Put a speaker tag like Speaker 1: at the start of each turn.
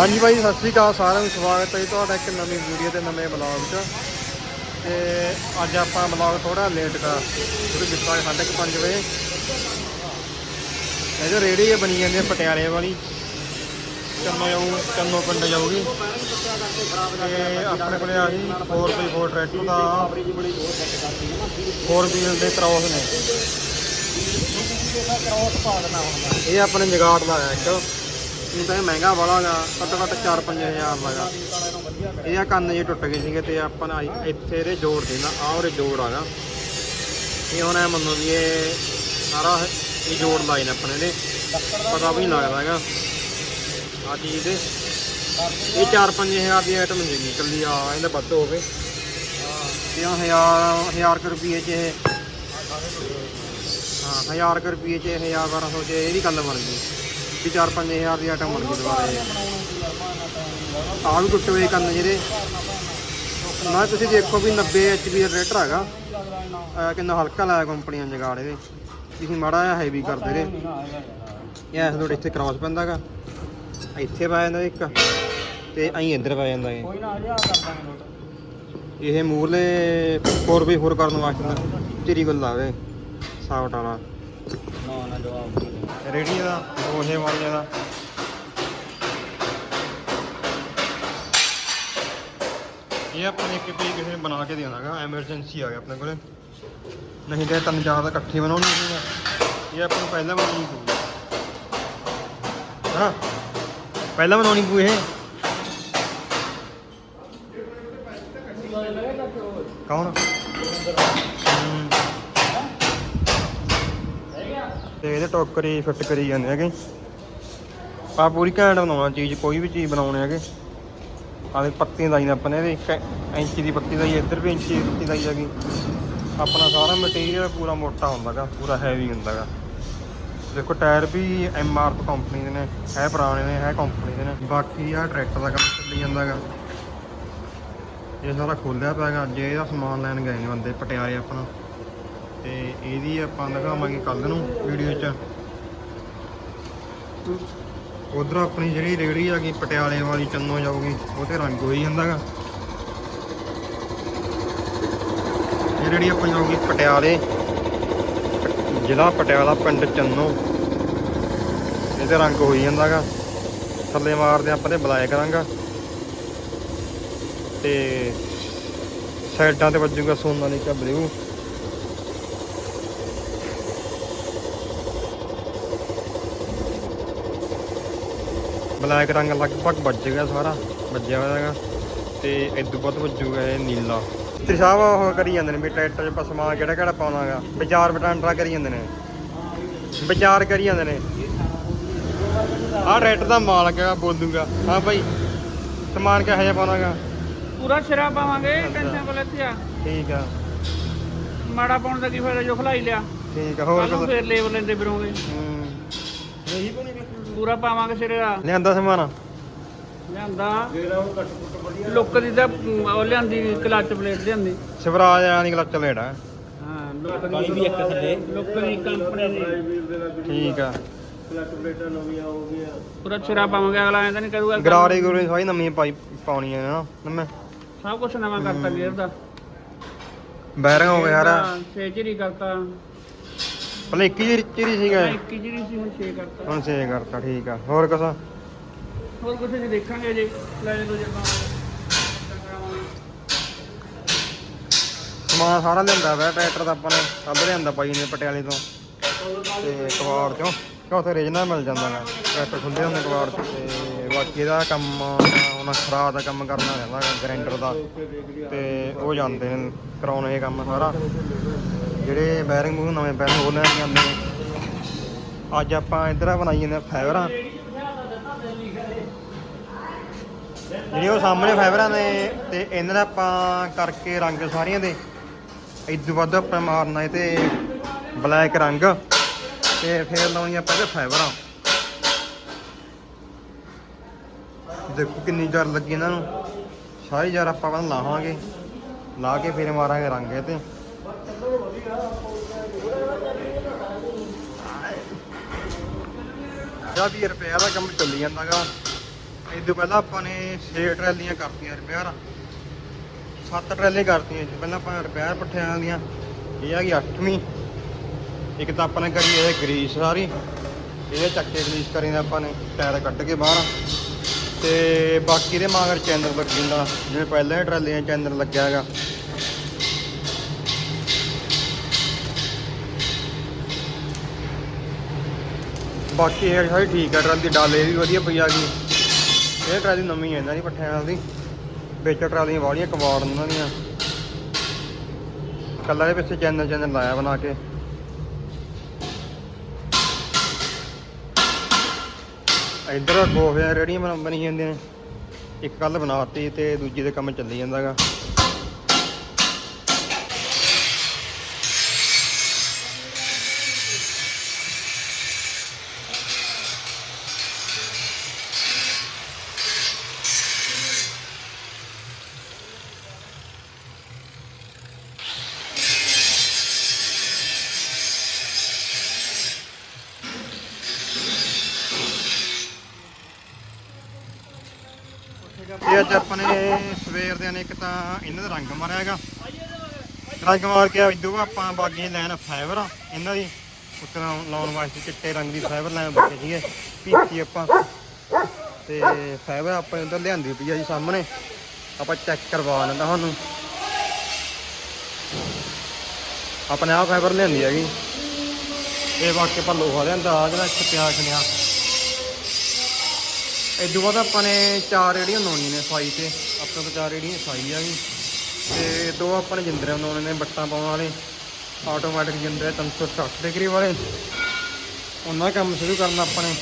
Speaker 1: ਹਾਂਜੀ ਬਾਈ ਸਤਿ ਸ਼੍ਰੀ ਅਕਾਲ ਸਾਰਿਆਂ ਨੂੰ, ਸਵਾਗਤ ਹੈ ਜੀ ਤੁਹਾਡਾ ਇੱਕ ਨਵੀਂ ਵੀਡੀਓ ਤੇ ਨਵੇਂ ਬਲੌਗ 'ਚ। ਤੇ ਅੱਜ ਆਪਾਂ ਬਲੌਗ ਥੋੜਾ ਲੇਟ ਕਰ ਸ਼ੁਰੂ ਕੀਤਾ ਹੈ ਸਾਢੇ ਕੁ ਪੰਜ ਵਜੇ। ਇਹ ਜੋ ਰੇੜੀ ਬਣੀ ਜਾਂਦੀ ਹੈ ਪਟਿਆਲੇ ਵਾਲੀ। ਚੰਨੋ ਜਾਊ, ਚੰਨੋ ਪਿੰਡ ਜਾਊਗੀ। ਤੇ ਆਪਣੇ ਕੋਲੇ ਆ ਜੀ 4x4 ਟਰੈਕਟਰ ਦਾ 4 ਵੀਲ ਦੇ ਕ੍ਰਾਸ ਨੇ। ਇਹ ਆਪਣੇ ਜਗਾੜ ਦਾ ਹੈ ਇੱਕ। ਨਹੀਂ ਤਾਂ ਇਹ ਮਹਿੰਗਾ ਵਾਲਾ ਗਾ ਘੱਟੋ ਘੱਟ 4-5000 ਦਾ ਗਾ ਇਹ ਆ ਕੰਨ ਜੇ ਟੁੱਟ ਗਏ ਸੀਗੇ ਤੇ ਆਪਾਂ ਇੱਥੇ ਇਹਦੇ ਜੋੜ ਦੇਣਾ ਆਹ ਉਹਦੇ ਜੋੜ ਆਗਾ ਇਹ ਹੁਣ ਐ ਮੰਨੋ ਵੀ ਇਹ ਸਾਰਾ ਇਹ ਜੋੜ ਲਾਏ ਨੇ ਆਪਣੇ ਦੇ ਪਤਾ ਵੀ ਨਹੀਂ ਲੱਗਦਾ ਹੈਗਾ। ਆ ਚੀਜ਼ ਦੇ। ਇਹ 4-5000 ਦੀ ਆਈਟਮ ਸੀਗੀ ਇਕੱਲੀ ਆ ਇਹਦਾ ਵੱਧ ਹੋਵੇ ਤੇ ਆ ਹਜ਼ਾਰ ਹਜ਼ਾਰ ਕੁ ਰੁਪਏ ਚ ਇਹ ਹਾਂ, ਹਜ਼ਾਰ ਕੁ ਰੁਪਏ ਚ ਇਹ ਹਜ਼ਾਰ 1200 ਚ ਇਹਦੀ ਗੱਲ ਬਣ ਗਈ। ਵੀ 4-5000 ਦੀ ਆਟਾ ਬਣ ਗਈ ਦੁਬਾਰਾ ਇਹ। ਆਹ ਵੀ ਟੁੱਟੇ ਹੋਏ ਕੰਨ ਜਿਹੜੇ। ਨਾ ਤੁਸੀਂ ਦੇਖੋ ਵੀ 90 ਐਚਪੀ ਦਾ ਰੇਟਰ ਹੈਗਾ। ਅਹ ਕਿੰਨਾ ਹਲਕਾ ਲਾਇਆ ਕੰਪਨੀ ਨੇ ਜਗਾੜ ਇਹਦੇ। ਤੁਸੀਂ ਮਾੜਾ ਜਿਹਾ ਹੈਵੀ ਕਰਦੇ ਰਹੇ ਇਹ ਇਸ ਲੋਟ ਇੱਥੇ ਕ੍ਰਾਸ ਪੈਂਦਾਗਾ ਇੱਥੇ ਪਾ ਜਾਂਦਾ ਇੱਕ। ਤੇ ਅਹੀਂ ਇੱਧਰ ਪਾ ਜਾਂਦਾ ਇਹ।
Speaker 2: ਕੋਈ ਨਾ ਹਜਾ ਕਰ ਦਾਂਗੇ ਨੋਟ
Speaker 1: ਇਹ ਮੂਰਲੇ 4x4 ਕਰਨ ਵਾਸਤੇ ਤੇਰੀ ਗੱਲ ਲਾਵੇ। ਸਾਵਟ ਵਾਲਾ।
Speaker 2: ਨਾ ਨਾ ਜਵਾਬ ਨਹੀਂ
Speaker 1: ਦਾ ਦੋਹੇ ਵਾਲਿਆਂ ਦਾ। ਇਹ ਆਪਣੇ ਇੱਕ ਪੀ ਕਿਸੇ ਨੇ ਬਣਾ ਕੇ ਦੇਣਾਗਾ ਐਮਰਜੈਂਸੀ ਆ ਗਿਆ ਆਪਣੇ ਕੋਲੇ। ਨਹੀਂ ਤੇ ਤਿੰਨ ਚਾਰ ਦਾ ਇਕੱਠੇ ਬਣਾਉਣੀ ਸੀ ਇਹ ਆਪਾਂ ਨੂੰ ਪਹਿਲਾਂ ਬਣਾਉਣੀ ਪਊਗੀ ਹਾਂ, ਪਹਿਲਾਂ ਬਣਾਉਣੀ ਪਊ ਇਹ। ਕੌਣ? ਤੇ ਇਹਦੇ ਟੋਕਰੀ ਫਿੱਟ ਕਰੀ ਜਾਂਦੇ ਹੈਗੇ। ਆ ਪੂਰੀ ਘੈਂਟ ਬਣਾਉਣਾ ਚੀਜ਼, ਕੋਈ ਵੀ ਚੀਜ਼ ਬਣਾਉਣੇ ਹੈਗੇ। ਆਲੇ ਪੱਤੀਆਂ ਲਾਈਆਂ ਆਪਾਂ ਨੇ ਇਹਦੇ ਇੱਕ ਇੰਚੀ ਦੀ ਪੱਤੀ ਲਾਈ, ਇੱਧਰ ਵੀ ਇੰਚੀ ਦੀ ਪੱਤੀ ਲਾਈ ਹੈਗੀ। ਆਪਣਾ ਸਾਰਾ ਮਟੀਰੀਅਲ ਪੂਰਾ ਮੋਟਾ ਹੁੰਦਾਗਾ, ਪੂਰਾ ਹੈਵੀ ਹੁੰਦਾਗਾ। ਦੇਖੋ ਟਾਇਰ ਵੀ ਐਮ ਆਰ ਕੰਪਨੀ ਦੇ ਨੇ ਹੈ ਪੁਰਾਣੇ ਨੇ ਹੈ ਕੰਪਨੀ ਦੇ ਨੇ। ਬਾਕੀ ਆ ਟਰੈਕਟਰ ਦਾ ਕੰਮ ਚੱਲੀ ਜਾਂਦਾਗਾ। ਇਹ ਸਾਰਾ ਖੋਲਿਆ ਪਿਆਗਾ ਜੇ ਇਹਦਾ ਸਮਾਨ ਲੈਣ ਗਏ ਨੇ ਬੰਦੇ, ਪਟਿਆਲੇ ਆਪਣਾ। ਤੇ ਇਹਦੀ ਆਪਾਂ ਦਿਖਾਵਾਂਗੇ ਕੱਲ ਨੂੰ ਵੀਡੀਓ 'ਚ। ਉਧਰ ਆਪਣੀ ਜਿਹੜੀ ਰੇੜੀ ਆ ਗਈ, ਪਟਿਆਲੇ ਵਾਲੀ ਚੰਨੋ ਜਾਊਗੀ, ਉਹ ਤੇ ਰੰਗ ਹੋਈ ਜਾਂਦਾਗਾ ਇਹ ਰੇੜੀ ਆਪਣੀ ਜਾਊਗੀ ਪਟਿਆਲੇ, ਜ਼ਿਲ੍ਹਾ ਪਟਿਆਲਾ ਪਿੰਡ ਚੰਨੋ। ਇਹਦੇ ਰੰਗ ਹੋਈ ਜਾਂਦਾਗਾ ਥੱਲੇ ਮਾਰਦੇ ਆਪਾਂ ਤੇ ਬੁਲਾਇਆ ਕਰਾਂਗਾ ਤੇ ਸਾਈਡਾਂ ਤੇ ਵੱਜੂਗਾ ਸੋਨਾ ਸੋਨਾਲੀਕਾ ਬਲੂ ਬਲੈਕ ਰੰਗ ਲਗਭਗ ਵੱਜ ਗਿਆ ਸਾਰਾ ਵੱਜਿਆ ਹੋਇਆ ਹੈਗਾ। ਤੇ ਇਦੋਂ ਬਾਅਦ ਵੱਜੂਗਾ ਇਹ ਨੀਲਾ। ਤੇ ਸਾਹਿਬ ਉਹ ਕਰੀ ਜਾਂਦੇ ਨੇ ਵੀ ਟਰੈਕਟਰ 'ਚ ਪਸਮਾ ਕਿਹੜਾ ਕਿਹੜਾ ਪਾਉਣਾਗਾ ਵਿਚਾਰ ਵਟਾਂਦਰਾ ਕਰੀ ਜਾਂਦੇ ਨੇ। ਵਿਚਾਰ ਕਰੀ ਜਾਂਦੇ ਨੇ। ਆਹ ਟਰੈਕਟਰ ਦਾ ਮਾਲਕ ਹੈਗਾ ਬੋਲੂਗਾ। ਹਾਂ ਭਾਈ ਸਮਾਨ ਕਿਹੋ ਜਿਹਾ ਪਾਉਣਾਗਾ
Speaker 2: ਪੂਰਾ ਸਿਰਾ ਪਾਵਾਂਗੇ ਟੈਨਸ਼ਨ ਕੋਲ ਇੱਥੇ ਆ।
Speaker 1: ਠੀਕ ਆ।
Speaker 2: ਮਾੜਾ ਪਾਉਣ ਦਾ ਕੀ ਫਾਇਦਾ ਜੋ ਖਲਾਈ ਲਿਆ।
Speaker 1: ਠੀਕ ਆ ਹੋਰ
Speaker 2: ਕੱਲ? ਫੇਰ ਲੇਬਰ ਲੈਂਦੇ ਫਿਰੋਂਗੇ।
Speaker 1: ਹੂੰ।
Speaker 2: ਪੂਰਾ ਪਾਵਾਂਗੇ ਸਿਰੇ ਦਾ।
Speaker 1: ਲਿਆਂਦਾ ਸਮਾਨ?
Speaker 2: ਲਿਆਂਦਾ। ਲੁੱਕ ਦੀ ਤਾਂ ਉਹ ਲਿਆਂਦੀ ਕਲੱਚ ਪਲੇਟ ਲਿਆਂਦੀ।
Speaker 1: ਸ਼ਿਵਰਾਜ ਆਂ ਦੀ ਕਲਚ ਲੈੜਾ
Speaker 2: ਹਾਂ ਲੁੱਕ ਦੀ ਵੀ ਇੱਕ ਥੱਲੇ। ਲੁੱਕ ਦੀ ਕੰਪਨੀ ਦੀ।
Speaker 1: ਠੀਕ ਆ।
Speaker 2: ਪੂਰਾ ਸਿਰਾ ਪਾਵਾਂਗੇ ਅਗਲਾ ਐਂਦਾ ਨਹੀਂ ਕਰੂਗਾ
Speaker 1: ਗਰਾਰੇ ਗੁਰੇ ਸਾਰੀ ਨਵੀਂ ਪਾਈ ਪਾਉਣੀਆਂ ਨੇ ਨਾ ਨਵੇਂ।
Speaker 2: ਸਭ ਕੁਝ ਨਵਾਂ ਕਰਤਾ ਗੇਅਰ ਦਾ।
Speaker 1: ਬੈਰਿੰਗ ਹੋ ਗਿਆ ਯਾਰ
Speaker 2: ਸੇਜਰੀ ਕਰਤਾ।
Speaker 1: ਪਹਿਲਾਂ ਇੱਕ ਹੀ ਚਿਰੀ ਸੀਗਾ। ਇਹ।
Speaker 2: ਇੱਕ ਜਿਹੜੀ ਸੀ ਹੁਣ 6 ਕਰਤਾ।
Speaker 1: ਹੁਣ ਸੇ ਕਰਤਾ ਠੀਕ ਆ। ਹੋਰ ਕੁਛ?
Speaker 2: ਹੋਰ ਕੁਝ ਨਹੀਂ ਦੇਖਾਂਗੇ ਜੇ ਲੈ ਜਦੋਂ ਜਦੋਂ
Speaker 1: ਸਮਾਨ ਸਾਰਾ ਲਿਆਂਦਾ ਵਾ ਟਰੈਕਟਰ ਦਾ ਆਪਾਂ ਨੇ ਕੱਲ ਲਿਆਂਦਾ ਪਾਈ ਨੇ ਪਟਿਆਲੇ ਤੋਂ। ਤੇ ਕਵਾੜ ਚੋਂ ਚੌਥੇ ਰੇਜਨਾ ਮਿਲ ਜਾਂਦਾ ਗਾ। ਟਰੈਕਟਰ ਖੁੱਲੇ ਹੁੰਦੇ ਕਵਾੜ ਚ। ਤੇ ਬਾਕੀ ਇਹਦਾ ਕੰਮ ਉਹਨਾਂ ਖਰਾ ਦਾ ਕੰਮ ਕਰਨਾ ਰਹਿੰਦਾ ਗ੍ਰਾਈਂਡਰ ਦਾ। ਤੇ ਉਹ ਜਾਂਦੇ ਨੇ ਕਰਾਉਣ ਇਹ ਕੰਮ ਸਾਰਾ। ਜਿਹੜੇ ਬੈਰਿੰਗ ਮੂੰਹ ਨਵੇਂ ਬੈਰਿੰਗ ਉਹ ਲੈਣ ਜਾਂਦੇ ਨੇ। ਅੱਜ ਆਪਾਂ ਇੱਧਰ ਬਣਾਈ ਜਾਂਦੇ ਫਾਈਬਰਾਂ। ਜਿਹੜੇ ਉਹ ਸਾਹਮਣੇ ਫਾਈਬਰਾਂ ਨੇ, ਤੇ ਇਹਨਾਂ ਦਾ ਆਪਾਂ ਕਰਕੇ ਰੰਗ ਸਾਰੀਆਂ ਦੇ। ਇਦੋਂ ਵੱਧ ਆਪਾਂ ਮਾਰਨਾ ਇਹ ਤੇ ਬਲੈਕ ਰੰਗ, ਤੇ ਫੇਰ ਲਾਉਣੀ ਆਪਾਂ ਇਹਦੇ ਫਾਈਬਰਾਂ। ਦੇਖੋ ਕਿੰਨੀ ਜ਼ਰ ਲੱਗੀ ਇਹਨਾਂ ਨੂੰ। ਸਾਰੀ ਜ਼ਰ ਆਪਾਂ ਪਹਿਲਾਂ ਲਾਵਾਂਗੇ। ਲਾ ਕੇ ਫਿਰ ਮਾਰਾਂਗੇ ਰੰਗ ਇਹ ਤੇ ਜਾਂ 20 ਰੁਪਏ ਦਾ ਕੰਮ ਚੱਲੀ ਜਾਂਦਾਗਾ। ਇਹ ਤੋਂ ਪਹਿਲਾਂ ਆਪਾਂ ਨੇ 6 ਟਰਾਲੀਆਂ ਕਰਤੀਆਂ ਰਿਪੇਅਰ ਸੱਤ ਟਰਾਲੇ ਕਰਤੀਆਂ ਜੀ। ਪਹਿਲਾਂ ਆਪਾਂ ਰਿਪੇਅਰ ਪੱਠਿਆਂ ਦੀਆਂ। ਇਹ ਆ ਗਈ 8ਵੀਂ ਇੱਕ ਤਾਂ ਆਪਾਂ ਨੇ ਕਰੀ ਇਹ ਗਰੀਸ ਸਾਰੀ। ਇਹ ਚੱਕੇ ਗਰੀਸ ਕਰੀ ਆਪਾਂ ਨੇ, ਟਾਇਰ ਕੱਢ ਕੇ ਬਾਹਰ। ਤੇ ਬਾਕੀ ਦੇ ਮਗਰ ਚੈਨਲ ਲੱਗ ਜਾਂਦਾ ਜਿਵੇਂ ਪਹਿਲਾਂ ਹੀ ਟਰਾਲੀਆਂ ਚੈਨਲ ਲੱਗਿਆ ਹੈਗਾ। ਬਾਕੀ ਇਹ ਸਾਰੀ ਠੀਕ ਹੈ ਟਰਾਲੀ ਦੀ ਡੱਲ ਇਹ ਵੀ ਵਧੀਆ ਪਈ ਆ ਗਈ ਇਹ ਟਰਾਲੀ ਨਵੀਂ ਹੈ ਇਹਨਾਂ ਦੀ ਪੱਠਿਆਂ ਨਾਲ ਦੀ ਵਿੱਚ ਟਰਾਲੀਆਂ ਵਾਲੀਆਂ ਕਵਾੜ ਉਹਨਾਂ ਦੀਆਂ। ਕੱਲਾ ਦੇ ਪਿੱਛੇ ਚੈਨਲ ਚੈਨਲ ਲਾਇਆ ਬਣਾ ਕੇ। ਇੱਧਰ ਗੋਫਿਆਂ ਰੇੜੀਆਂ ਬਣ ਬਣੀ ਜਾਂਦੀਆਂ ਇੱਕ ਕੱਲ ਬਣਾਤੀ ਤੇ ਦੂਜੀ ਦੇ ਕੰਮ ਚੱਲੀ ਜਾਂਦਾਗਾ। ਇਹ ਅੱਜ ਆਪਾਂ ਨੇ ਸਵੇਰ ਦੇ ਨੇ ਇੱਕ ਤਾਂ ਇਹਨਾਂ ਦਾ ਰੰਗ ਮਾਰਿਆ ਹੈਗਾ। ਰੰਗ ਮਾਰ ਕੇ ਇਦੋਂ ਆਪਾਂ ਬਾਗੀ ਲੈਣ ਫਾਈਬਰ ਆ, ਇਹਨਾਂ ਦੀ। ਉੱਤੇ ਲਾਉਣ ਵਾਸਤੇ ਚਿੱਟੇ ਰੰਗ ਦੀ ਫਾਈਬਰ ਲੈਣ ਬੱਕੇ ਸੀਗੇ ਪੀਤੀ ਆਪਾਂ। ਤੇ ਫਾਈਬਰ ਆਪਾਂ ਉਧਰ ਲਿਆਂਦੀ ਪਈ ਆ ਜੀ ਸਾਹਮਣੇ। ਆਪਾਂ ਚੈੱਕ ਕਰਵਾ ਲੈਂਦਾ ਤੁਹਾਨੂੰ। ਆਪਣੇ ਆਪ ਫਾਈਬਰ ਲਿਆਂਦੀ ਹੈਗੀ। ਇਹ ਵਾਕੇ ਪਰ ਲੋਹਾ ਲਿਆਂਦਾ ਆ ਜਿਹੜਾ ਇੱਥੇ ਪਿਆ ਖਲਿਆ ਇਦੋਂ ਬਾਅਦ ਆਪਾਂ ਨੇ ਚਾਰ ਰੇੜੀਆਂ ਲਾਉਣੀਆਂ ਨੇ ਸਾਈ ਤੇ ਆਪਣੇ ਤੋਂ ਚਾਰ ਰੇੜੀਆਂ ਸਾਈ ਆ ਗਈ ਤੇ ਦੋ ਆਪਾਂ ਨੇ ਜਿੰਦਰੇ ਲਾਉਣੇ ਨੇ, ਬੱਟਾਂ ਪਾਉਣ ਵਾਲੇ ਆਟੋਮੈਟਿਕ ਜਿੰਦਰੇ 360 ਡਿਗਰੀ ਵਾਲੇ। ਉਹਨਾਂ ਕੰਮ ਸ਼ੁਰੂ ਕਰਨਾ ਆਪਾਂ ਨੇ।